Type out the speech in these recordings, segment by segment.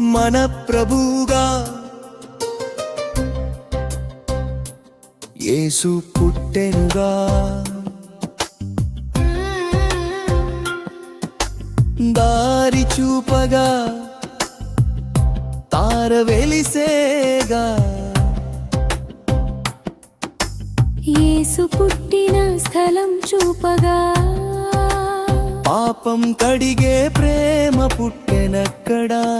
మన ప్రభువుగా. యేసు పుట్టెనుగా. దారి చూపగా. తార వెలిసేగా. యేసు పుట్టిన స్థలం చూపగా. పాపం కడిగే ప్రేమ పుట్టెనక్కడా.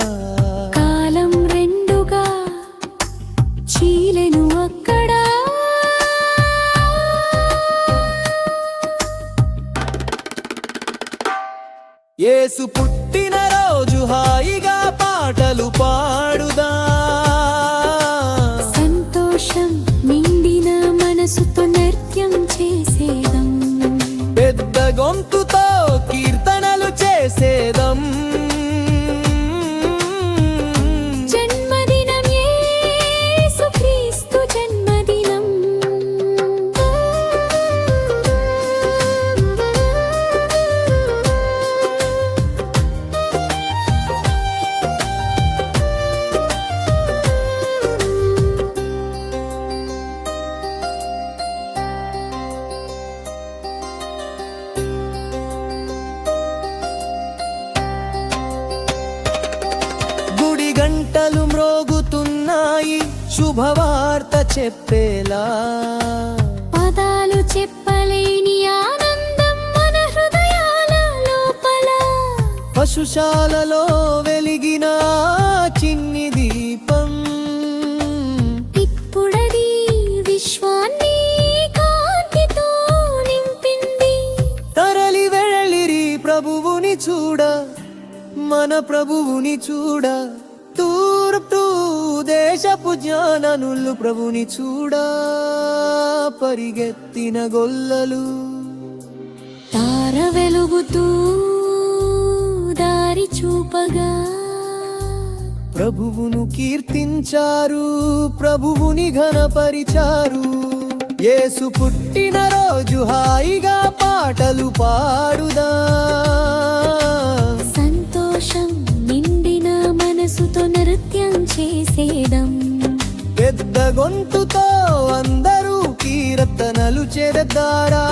యేసు పుట్టిన రోజు హాయిగా పాటలు పాడుదా. సంతోషం నిండిన మనసుతో నృత్యం చేసేదం. పెద్ద గొంతుతో కీర్తనలు చేసేదం. గంటలు మ్రోగుతున్నాయి శుభవార్త చెప్పేలా. పదాలు చెప్పలేని ఆనందం మన హృదయాల లోపల. పశుశాలలో వెలిగిన చిన్ని దీపం. ఇప్పుడది విశ్వాన్ని కాంతితో నింపింది. తరలి వెళ్ళిరి ప్రభువుని చూడ మన ప్రభువుని చూడ. తూర్పు దేశపు జ్ఞాననులు ప్రభుని చూడ పరిగెత్తిన గొల్లలు. తార వెలుగుతూ దారి చూపగా ప్రభువును కీర్తించారు ప్రభువుని ఘనపరిచారు. యేసు పుట్టిన రోజు హాయిగా పాటలు పాడుదా. గొంతుతో అందరూ కీరతనలు చేరదారా